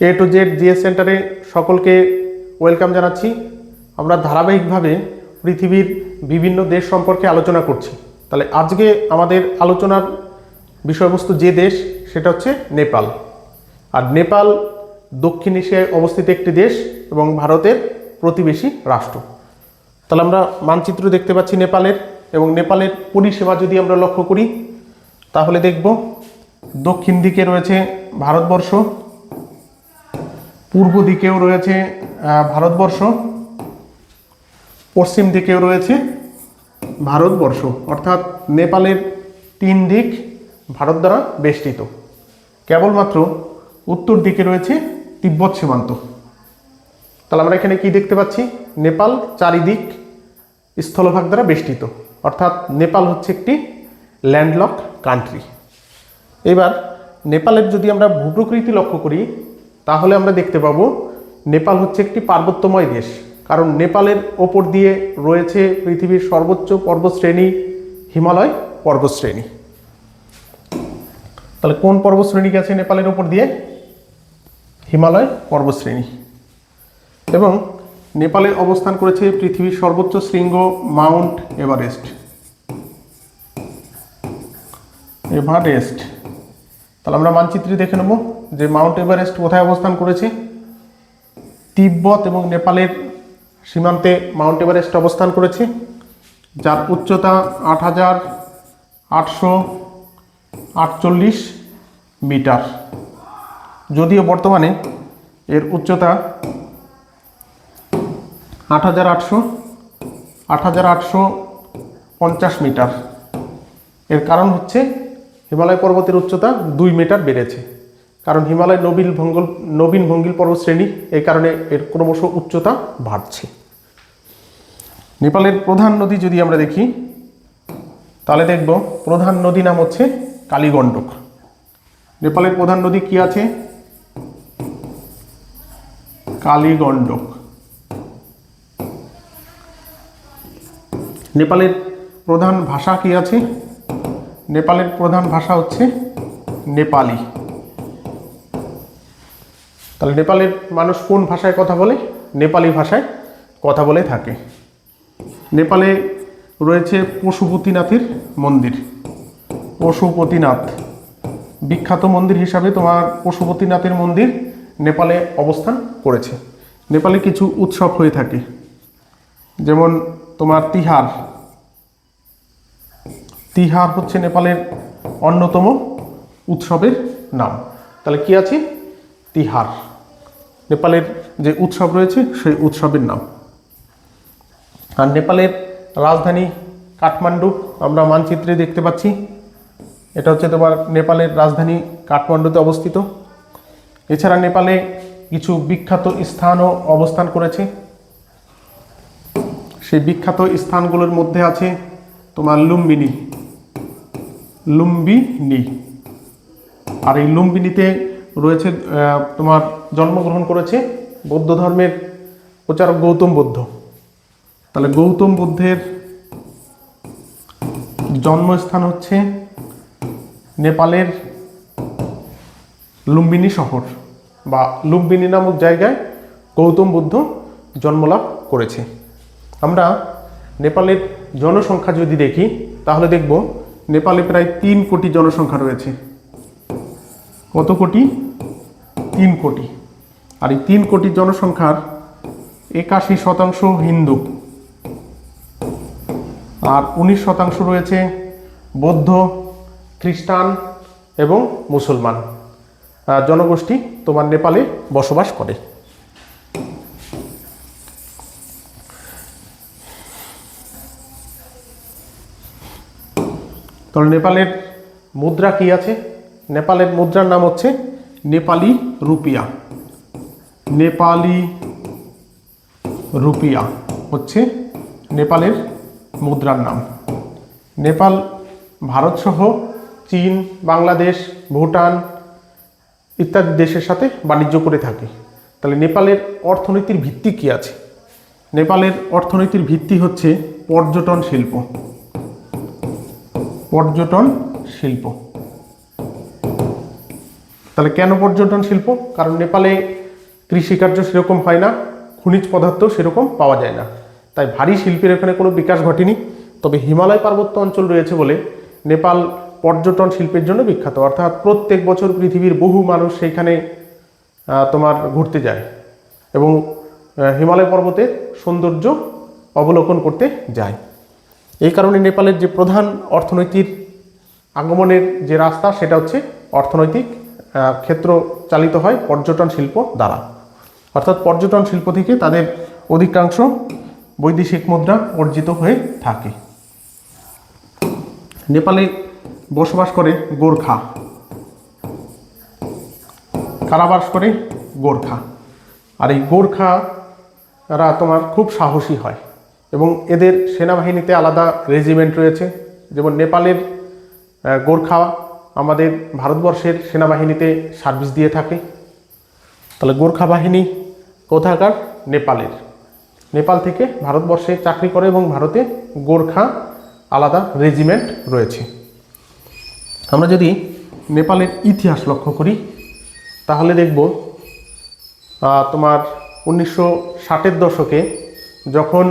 A to Z GS সেন্টারে সকলকে welcome জানাচ্ছি। আমরা ধারাবাহিকভাবে পৃথিবীর বিভিন্ন দেশ সম্পর্কে আলোচনা করছি। তাহলে আজকে আমাদের আলোচনার বিষয়বস্তু যে দেশ, সেটা হচ্ছে নেপাল। আর নেপাল দক্ষিণ এশিয়ায় অবস্থিত একটি দেশ এবং ভারতের প্রতিবেশী রাষ্ট্র। তাহলে আমরা মানচিত্র দেখতে পাচ্ছি নেপালের এবং নেপালের পরিষেবা যদি আমরা লক্ষ্য করি, তাহলে দেখব দক্ষিণ দিকে রয়েছে ভারতবর্ষ পূর্ব দিকেও রয়েছে ভারতবর্ষ, পশ্চিম দিকেও রয়েছে ভারতবর্ষ, অর্থাৎ নেপালের তিন দিক ভারত দ্বারা বেষ্টিত। কেবলমাত্র উত্তর দিকে রয়েছে তিব্বত সীমান্ত। তাহলে আমরা এখানে কি দেখতে পাচ্ছি? নেপাল চারিদিক স্থলভাগ দ্বারা বেষ্টিত। অর্থাৎ নেপাল হচ্ছে একটি ল্যান্ডলক কান্ট্রি। এবার নেপালের যদি আমরা ভূপ্রকৃতি লক্ষ্য করি তাহলে আমরা দেখতে পাবো নেপাল হচ্ছে একটি পার্বত্যময় দেশ। কারণ নেপালের ওপর দিয়ে রয়েছে পৃথিবীর সর্বোচ্চ পর্বতশ্রেণী হিমালয় পর্বতশ্রেণী তাহলে কোন পর্বতশ্রেণী গেছে নেপালের ওপর দিয়ে? হিমালয় পর্বতশ্রেণী এবং নেপালে অবস্থান করেছে পৃথিবীর সর্বোচ্চ শৃঙ্গ মাউন্ট এভারেস্ট। এভারেস্ট। তাহলে আমরা মানচিত্রে দেখে নেব যে মাউন্ট এভারেস্ট কোথায় অবস্থান করেছে। তিব্বত এবং নেপালের সীমান্তে মাউন্ট এভারেস্ট অবস্থান করেছে, যার উচ্চতা আট হাজার আটশো আটচল্লিশ মিটার। যদিও বর্তমানে এর উচ্চতা আট হাজার আটশো, আট হাজার আটশো পঞ্চাশ মিটার। এর কারণ হচ্ছে হিমালয় পর্বতের উচ্চতা দুই মিটার বেড়েছে। কারণ হিমালয় নবীন ভঙ্গল, নবীন ভঙ্গিল পর্বত শ্রেণি এই কারণে এর ক্রমশ উচ্চতা বাড়ছে। নেপালের প্রধান নদী যদি আমরা দেখি, তাহলে দেখব প্রধান নদী নাম হচ্ছে কালীগণ্ডক। নেপালের প্রধান নদী কি আছে? কালীগণ্ডক। নেপালের প্রধান ভাষা কি আছে? নেপালের প্রধান ভাষা হচ্ছে নেপালি। তাহলে নেপালের মানুষ কোন ভাষায় কথা বলে? নেপালি ভাষায় কথা বলে থাকে। নেপালে রয়েছে পশুপতিনাথের মন্দির। পশুপতিনাথ। বিখ্যাত মন্দির হিসাবে তোমার পশুপতিনাথের মন্দির নেপালে অবস্থান করেছে। নেপালে কিছু উৎসব হয়ে থাকে। যেমন তোমার তিহার। তিহার হচ্ছে নেপালের অন্যতম উৎসবের নাম। তাহলে কি আছে? তিহার। নেপালের যে উৎসব রয়েছে, সেই উৎসবের নাম। আর নেপালের রাজধানী কাঠমান্ডু আমরা মানচিত্রে দেখতে পাচ্ছি। এটা হচ্ছে তোমার নেপালের রাজধানী কাঠমান্ডুতে অবস্থিত। এছাড়া নেপালে কিছু বিখ্যাত স্থানও অবস্থান করেছে। সেই বিখ্যাত স্থানগুলোর মধ্যে আছে তোমার লুম্বিনী। লুম্বিনী আর এই লুম্বিনীতে রয়েছে তোমার জন্মগ্রহণ করেছে বৌদ্ধ ধর্মের প্রচারক গৌতম বুদ্ধ। তাহলে গৌতম বুদ্ধের জন্মস্থান হচ্ছে নেপালের লুম্বিনী শহর, বা লুম্বিনী নামক জায়গায় গৌতম বুদ্ধ জন্মলাভ করেছে। আমরা নেপালের জনসংখ্যা যদি দেখি, তাহলে দেখব নেপালে প্রায় তিন কোটি জনসংখ্যা রয়েছে। কত কোটি? তিন কোটি। আর এই তিন কোটি জনসংখ্যার একাশি শতাংশ হিন্দু। আর উনিশ শতাংশ রয়েছে বৌদ্ধ, খ্রিস্টান এবং মুসলমান। জনগোষ্ঠী তোমার নেপালে বসবাস করে। তাহলে নেপালের মুদ্রা কি আছে? নেপালের মুদ্রার নাম হচ্ছে নেপালি রুপিয়া। নেপালি রুপিয়া হচ্ছে নেপালের মুদ্রার নাম। নেপাল, ভারতসহ চীন, বাংলাদেশ, ভুটান ইত্যাদি দেশের সাথে বাণিজ্য করে থাকে। তাহলে নেপালের অর্থনীতির ভিত্তি কি আছে? নেপালের অর্থনীতির ভিত্তি হচ্ছে পর্যটন শিল্প। পর্যটন শিল্প। তাহলে কেন পর্যটন শিল্প? কারণ নেপালে কৃষিকার্য সেরকম হয় না, খনিজ পদার্থ সেরকম পাওয়া যায় না। তাই ভারী শিল্পের এখানে কোনো বিকাশ ঘটেনি। তবে হিমালয় পার্বত্য অঞ্চল রয়েছে বলে নেপাল পর্যটন শিল্পের জন্য বিখ্যাত। অর্থাৎ প্রত্যেক বছর পৃথিবীর বহু মানুষ সেইখানে তোমার ঘুরতে যায় এবং হিমালয় পর্বতের সৌন্দর্য অবলোকন করতে যায়। এই কারণে নেপালের যে প্রধান অর্থনৈতিক আগমনের যে রাস্তা, সেটা হচ্ছে অর্থনৈতিক ক্ষেত্র চালিত হয় পর্যটন শিল্প দ্বারা। অর্থাৎ পর্যটন শিল্প থেকে তাদের অধিকাংশ বৈদেশিক মুদ্রা অর্জিত হয়ে থাকে। নেপালে বসবাস করে গোর্খা। কারাবাস করে গোর্খা। আর এই গোর্খারা তোমার খুব সাহসী হয়। এবং এদের সেনাবাহিনীতে আলাদা রেজিমেন্ট রয়েছে। যেমন নেপালের গোর্খা আমাদের ভারতবর্ষের সেনাবাহিনীতে সার্ভিস দিয়ে থাকে। তাহলে গোর্খা বাহিনী কোথাকার? নেপালের। নেপাল থেকে ভারতবর্ষে চাকরি করে এবং ভারতে গোর্খা আলাদা রেজিমেন্ট রয়েছে। আমরা যদি নেপালের ইতিহাস লক্ষ্য করি, তাহলে দেখব তোমার উনিশশো ষাটের দশকে যখন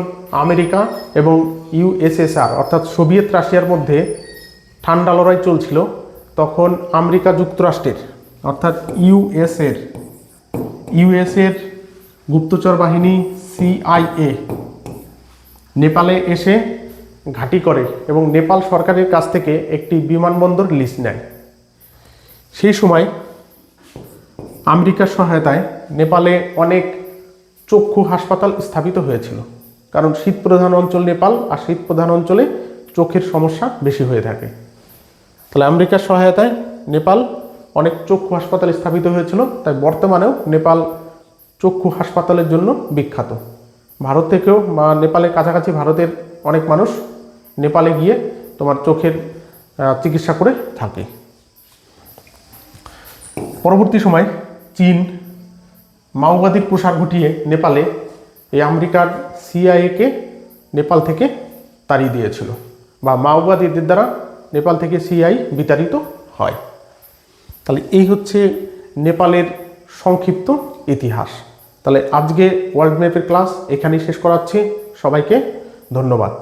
আমেরিকা এবং ইউএসএসআর অর্থাৎ সোভিয়েত রাশিয়ার মধ্যে ঠান্ডা লড়াই চলছিল, তখন আমেরিকা যুক্তরাষ্ট্রের, অর্থাৎ ইউএসের ইউএসের গুপ্তচর বাহিনী সিআইএ নেপালে এসে ঘাঁটি করে এবং নেপাল সরকারের কাছ থেকে একটি বিমানবন্দর লিজ নেয়। সেই সময় আমেরিকার সহায়তায় নেপালে অনেক চক্ষু হাসপাতাল স্থাপিত হয়েছিল। কারণ শীত প্রধান অঞ্চল নেপাল আর শীত প্রধান অঞ্চলে চোখের সমস্যা বেশি হয়ে থাকে। তাহলে আমেরিকার সহায়তায় নেপাল অনেক চক্ষু হাসপাতাল স্থাপিত হয়েছিল, তাই বর্তমানেও নেপাল চক্ষু হাসপাতালের জন্য বিখ্যাত। ভারত থেকেও বা নেপালের কাছাকাছি ভারতের অনেক মানুষ নেপালে গিয়ে তোমার চোখের চিকিৎসা করে থাকে। পরবর্তী সময় চীন মাওবাদীর প্রসার ঘটিয়ে নেপালে এই আমেরিকার সিআইএকে নেপাল থেকে তাড়িয়ে দিয়েছিল বা মাওবাদীদের দ্বারা নেপাল থেকে সিআই বিতাড়িত হয়। তাহলে এই হচ্ছে নেপালের সংক্ষিপ্ত ইতিহাস। তাহলে আজকে ওয়ার্ল্ড ম্যাপের ক্লাস এখানেই শেষ করাচ্ছি। সবাইকে ধন্যবাদ।